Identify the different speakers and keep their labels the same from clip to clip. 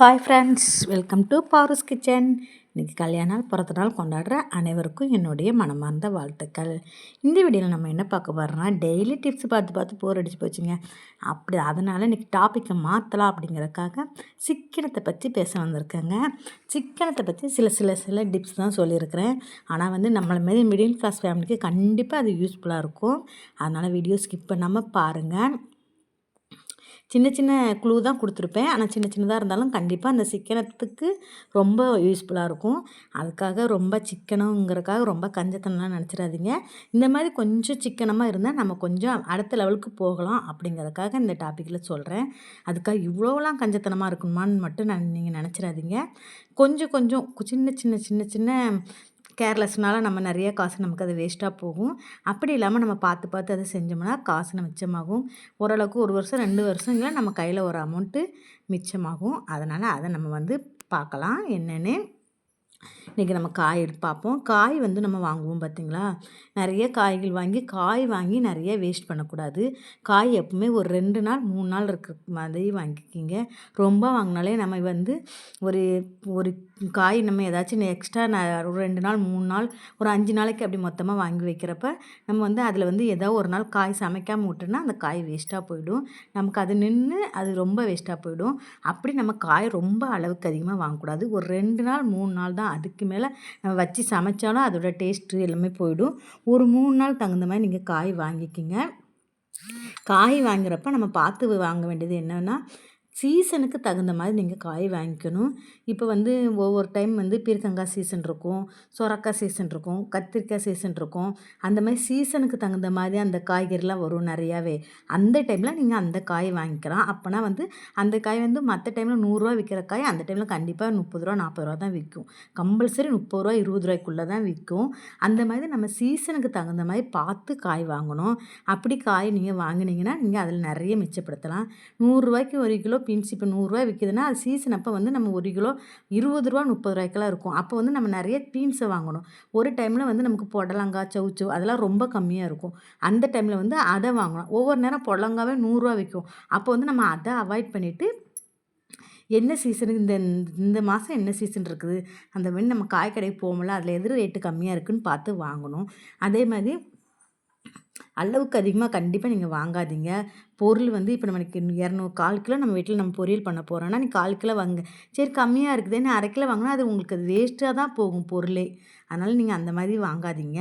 Speaker 1: Hi friends welcome to powers kitchen இன்றைக்கி கல்யாண நாள் பிறந்த நாள் கொண்டாடுற அனைவருக்கும் என்னுடைய மனமார்ந்த வாழ்த்துக்கள். இந்த வீடியோவில் நம்ம என்ன பார்க்க போகிறோம்னா டெய்லி டிப்ஸ் பார்த்து பார்த்து போர் அடிச்சு போச்சுங்க. அப்படி அதனால் இன்றைக்கி டாப்பிக்கை மாற்றலாம் அப்படிங்கிறக்காக சிக்கனத்தை பற்றி பேச வந்திருக்கேங்க. சிக்கனத்தை பற்றி சில சில சில டிப்ஸ் தான் சொல்லியிருக்கிறேன். ஆனால் வந்து நம்மளை மாரி மிடில் கிளாஸ் ஃபேமிலிக்கு கண்டிப்பாக அது யூஸ்ஃபுல்லாக இருக்கும். அதனால் வீடியோ ஸ்கிப் பண்ணாமல் பாருங்கள் சின்ன சின்ன க்ளூ தான் கொடுத்துருப்பேன். ஆனால் சின்ன சின்னதாக இருந்தாலும் கண்டிப்பாக அந்த சிக்கனத்துக்கு ரொம்ப யூஸ்ஃபுல்லாக இருக்கும். அதுக்காக ரொம்ப சிக்கனங்கிறக்காக ரொம்ப கஞ்சத்தனம்லாம் நினச்சிடாதீங்க. இந்த மாதிரி கொஞ்சம் சிக்கனமாக இருந்தால் நம்ம கொஞ்சம் அடுத்த லெவலுக்கு போகலாம் அப்படிங்கிறதுக்காக இந்த டாப்பிக்கில் சொல்கிறேன் அதுக்காக இவ்வளோலாம் கஞ்சத்தனமாக இருக்கணுமான்னு மட்டும் நான் நீங்கள் நினச்சிடாதீங்க. கொஞ்சம் கொஞ்சம் சின்ன சின்ன சின்ன சின்ன கேர்லெஸ்னால நம்ம நிறைய காசு நமக்கு அது வேஸ்ட்டாக போகும். அப்படி இல்லாமல் நம்ம பார்த்து பார்த்து அதை செஞ்சோம்னா காசு மிச்சமாகும். ஓரளவுக்கு ஒரு வருஷம் ரெண்டு வருஷங்கள நம்ம கையில் ஒரு அமௌண்ட்டு மிச்சமாகும். அதனால் அதை நம்ம வந்து பார்க்கலாம். என்னென்னு இன்றைக்கி நம்ம காய் எடுத்து பார்ப்போம். காய் வந்து நம்ம வாங்குவோம் பார்த்திங்களா? நிறைய காய்கள் வாங்கி காய் வாங்கி நிறைய வேஸ்ட் பண்ணக்கூடாது. காய் எப்பவுமே ஒரு ரெண்டு நாள் மூணு நாள் இருக்கிற மாதிரி வாங்கிக்கிங்க. ரொம்ப வாங்கினாலே நம்ம வந்து ஒரு ஒரு காய் நம்ம ஏதாச்சும் எக்ஸ்ட்ரா ஒரு ரெண்டு நாள் மூணு நாள் ஒரு அஞ்சு நாளைக்கு அப்படி மொத்தமாக வாங்கி வைக்கிறப்ப நம்ம வந்து அதில் வந்து ஏதோ ஒரு நாள் காய் சமைக்காமல் விட்டோன்னா அந்த காய் வேஸ்ட்டாக போயிடும். நமக்கு அது நின்று அது ரொம்ப வேஸ்ட்டாக போயிடும். அப்படி நம்ம காய் ரொம்ப அளவுக்கு அதிகமாக வாங்கக்கூடாது. ஒரு ரெண்டு நாள் மூணு நாள் தான் அதுக்கு மேலே நம்ம வச்சு சமைச்சாலும் அதோடய டேஸ்ட்டு எல்லாமே போயிடும். ஒரு மூணு நாள் தகுந்த மாதிரி நீங்கள் காய் வாங்கிக்கிங்க. காய் வாங்குறப்ப நம்ம பார்த்து வாங்க வேண்டியது என்னென்னா சீசனுக்கு தகுந்த மாதிரி நீங்கள் காய் வாங்கிக்கணும். இப்போ வந்து ஒவ்வொரு டைம் வந்து பீர்க்கங்காய் சீசன் இருக்கும் சொரக்காய் சீசன் இருக்கும் கத்திரிக்காய் சீசன் இருக்கும். அந்த மாதிரி சீசனுக்கு தகுந்த மாதிரி அந்த காய்கறிலாம் வரும் நிறையாவே. அந்த டைமில் நீங்கள் அந்த காய் வாங்கிக்கலாம். அப்போனா வந்து அந்த காய் வந்து மற்ற டைமில் நூறுரூவா விற்கிற காய் அந்த டைமில் கண்டிப்பாக முப்பது ரூபா நாற்பது ரூபா தான் விற்கும். கம்பல்சரி முப்பது ரூபா இருபது ரூபாய்க்குள்ளே தான் விற்கும். அந்த மாதிரி நம்ம சீசனுக்கு தகுந்த மாதிரி பார்த்து காய் வாங்கணும். அப்படி காய் நீங்கள் வாங்கினீங்கன்னா நீங்கள் அதில் நிறைய மிச்சப்படுத்தலாம். நூறுரூவாய்க்கு ஒரு கிலோ பீன்ஸ் இப்போ நூறுரூவா விற்கிதுன்னா அது சீசன் அப்போ வந்து நம்ம ஒரு கிலோ இருபது ரூபா முப்பது ரூபாய்க்கெல்லாம் இருக்கும். அப்போ வந்து நம்ம நிறைய பீன்ஸை வாங்கணும். ஒரு டைமில் வந்து நமக்கு புடலங்காய் சவுச்சு அதெல்லாம் ரொம்ப கம்மியாக இருக்கும். அந்த டைமில் வந்து அதை வாங்கணும். ஒவ்வொரு நேரம் புடலங்காவே நூறுரூவா விற்கும். அப்போ வந்து நம்ம அதை அவாய்ட் பண்ணிவிட்டு என்ன சீசனுக்கு இந்த இந்த மாதம் என்ன சீசன் இருக்குது? அந்த மாதிரி நம்ம காய் கடைக்கு போகும்போல அதில் எது ரேட்டு கம்மியாக இருக்குதுன்னு பார்த்து வாங்கணும். அதே மாதிரி அளவுக்கு அதிகமாக கண்டிப்பாக நீங்கள் வாங்காதீங்க. பொருள் வந்து இப்போ நம்மளுக்கு இரநூறு கால் கிலோ நம்ம வீட்டில் நம்ம பொரியல் பண்ண போகிறோன்னா நீ கால் கிலோ வாங்க. சரி கம்மியாக இருக்குதுன்னு அரை கிலோ வாங்கினா அது உங்களுக்கு அது வேஸ்ட்டாக தான் போகும் பொருளே. அதனால் நீங்கள் அந்த மாதிரி வாங்காதீங்க.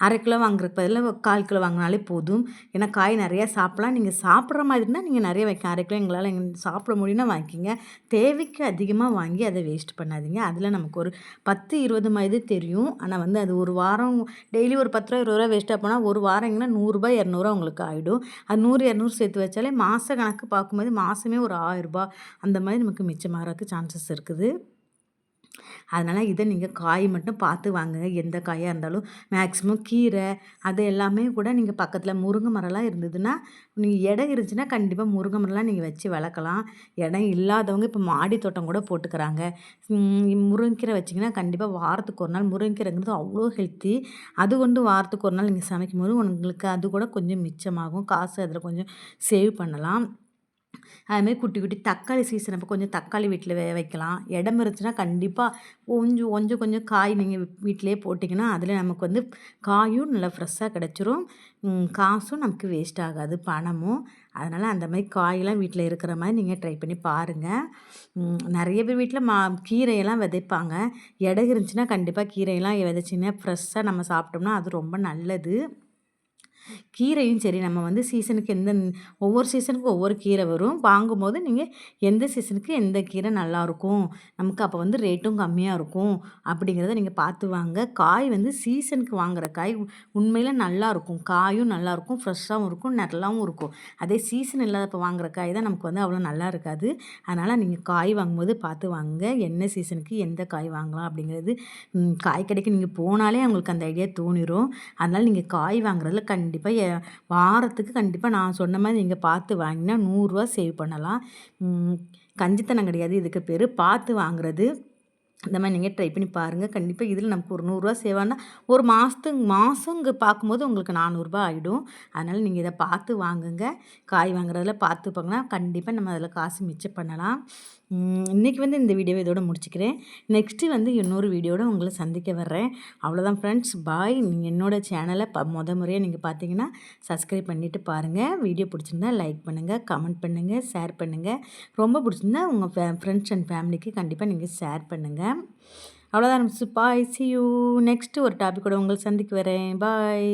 Speaker 1: அரை கிலோ வாங்குறதுக்கு பதிலாக கால் கிலோ வாங்கினாலே போதும். ஏன்னா காய் நிறையா சாப்பிட்லாம். நீங்கள் சாப்பிட்ற மாதிரி இருந்தால் நீங்கள் நிறைய வைக்க அரை கிலோ எங்களால் சாப்பிட முடியும்னா வாங்கிக்கிங்க. தேவைக்கு அதிகமாக வாங்கி அதை வேஸ்ட் பண்ணாதீங்க. அதில் நமக்கு ஒரு பத்து இருபது மாதிரி தெரியும். ஆனால் வந்து அது ஒரு வாரம் டெய்லி ஒரு பத்து ரூபா இருபது ரூபா வேஸ்ட்டாக போனால் ஒரு வாரம் எங்கன்னா நூறுரூபா இரநூறுவா உங்களுக்கு ஆகிடும் அது நூறு இரநூறு சேர்த்து வச்சாலே மாத கணக்கு பார்க்கும்போது மாதமே ஒரு ஆயிரரூபா அந்த மாதிரி நமக்கு மிச்சமாகறதுக்கு சான்சஸ் இருக்குது. அதனால் இதை நீங்கள் காய் மட்டும் பார்த்து வாங்குங்க. எந்த காயாக இருந்தாலும் மேக்ஸிமம் கீரை அது எல்லாமே கூட நீங்கள் பக்கத்தில் முருங்கை மரம்லாம் இருந்ததுன்னா நீங்கள் இடம் இருந்துச்சுன்னா கண்டிப்பாக முருங்கை மரம்லாம் நீங்கள் வச்சு வளர்க்கலாம். இடம் இல்லாதவங்க இப்போ மாடி தோட்டம் கூட போட்டுக்கிறாங்க. முருங்கீரை வச்சிங்கன்னா கண்டிப்பாக வாரத்துக்கு ஒரு நாள் முருங்கீரைங்கிறது அவ்வளோ ஹெல்த்தி அது கொண்டு வாரத்துக்கு ஒரு நாள் நீங்கள் சமைக்கும் போது உங்களுக்கு அது கூட கொஞ்சம் மிச்சமாகும். காசு அதில் கொஞ்சம் சேவ் பண்ணலாம். அதுமாரி குட்டி குட்டி தக்காளி சீசன் அப்போ கொஞ்சம் தக்காளி வீட்டில் வே வைக்கலாம். இடம் இருந்துச்சுன்னா கண்டிப்பாக கொஞ்சம் கொஞ்சம் கொஞ்சம் காய் நீங்கள் வீட்டிலே போட்டிங்கன்னா அதில் நமக்கு வந்து காயும் நல்லா ஃப்ரெஷ்ஷாக கிடச்சிரும். காசும் நமக்கு வேஸ்ட் ஆகாது பணமும். அதனால் அந்த மாதிரி காயெல்லாம் வீட்டில் இருக்கிற மாதிரி நீங்கள் ட்ரை பண்ணி பாருங்கள் நிறைய பேர் வீட்டில் மா கீரையெல்லாம் விதைப்பாங்க. இடம் இருந்துச்சுன்னா கண்டிப்பாக கீரையெல்லாம் விதைச்சிங்கன்னா ஃப்ரெஷ்ஷாக நம்ம சாப்பிட்டோம்னா அது ரொம்ப நல்லது. கீரையும் சரி நம்ம வந்து சீசனுக்கு எந்த ஒவ்வொரு சீசனுக்கும் ஒவ்வொரு கீரை வரும். வாங்கும்போது நீங்கள் எந்த சீசனுக்கு எந்த கீரை நல்லாயிருக்கும் நமக்கு அப்போ வந்து ரேட்டும் கம்மியாக இருக்கும் அப்படிங்கிறத நீங்கள் பார்த்து வாங்க. காய் வந்து சீசனுக்கு வாங்குகிற காய் உண்மையில் நல்லாயிருக்கும் காயும் நல்லாயிருக்கும் ஃப்ரெஷ்ஷாகவும் இருக்கும் நல்லாவும் இருக்கும். அதே சீசன் இல்லாதப்போ வாங்குகிற காய் தான் நமக்கு வந்து அவ்வளோ நல்லா இருக்காது. அதனால் நீங்கள் காய் வாங்கும்போது பார்த்து வாங்க என்ன சீசனுக்கு எந்த காய் வாங்கலாம் அப்படிங்கிறது. காய் கடைக்கு நீங்கள் போனாலே அவங்களுக்கு அந்த ஐடியா தோணிடும் அதனால் நீங்கள் காய் வாங்குறதுல கண்டிப்பாக கண்டிப்பாக வாரத்துக்கு கண்டிப்பாக நான் சொன்ன மாதிரி நீங்கள் பார்த்து வாங்கினா நூறுரூவா சேவ் பண்ணலாம். கஞ்சித்தனம் கிடையாது. இதுக்கு பேர் பார்த்து வாங்குறது. இந்த மாதிரி நீங்கள் ட்ரை பண்ணி பாருங்கள் கண்டிப்பாக இதில் நமக்கு ஒரு நூறுரூவா சேவானா ஒரு மாதத்து மாதங்க பார்க்கும்போது உங்களுக்கு நானூறுரூபா ஆகிடும் அதனால் நீங்கள் இதை பார்த்து வாங்குங்க. காய் வாங்குறதில் பார்த்து பார்க்கணும்னா கண்டிப்பாக நம்ம அதில் காசு மிச்சம் பண்ணலாம். இன்றைக்கி வந்து இந்த வீடியோவை இதோட முடிச்சுக்கிறேன். நெக்ஸ்ட்டு வந்து இன்னொரு வீடியோட உங்களை சந்திக்க வர்றேன். அவ்வளோதான் ஃப்ரெண்ட்ஸ் பாய் நீங்கள் என்னோடய சேனலை ப முத முறையாக நீங்கள் பார்த்தீங்கன்னா சப்ஸ்கிரைப் பண்ணிவிட்டு பாருங்கள் வீடியோ பிடிச்சிருந்தா லைக் பண்ணுங்கள் கமெண்ட் பண்ணுங்கள் ஷேர் பண்ணுங்கள் ரொம்ப பிடிச்சிருந்தா உங்கள் ஃப்ரெண்ட்ஸ் அண்ட் ஃபேமிலிக்கு கண்டிப்பாக நீங்கள் ஷேர் பண்ணுங்கள் அவ்வளோதான் பாய் சி யூ நெக்ஸ்ட்டு ஒரு டாபிக்கோட உங்களை சந்திக்கு வரேன். பாய்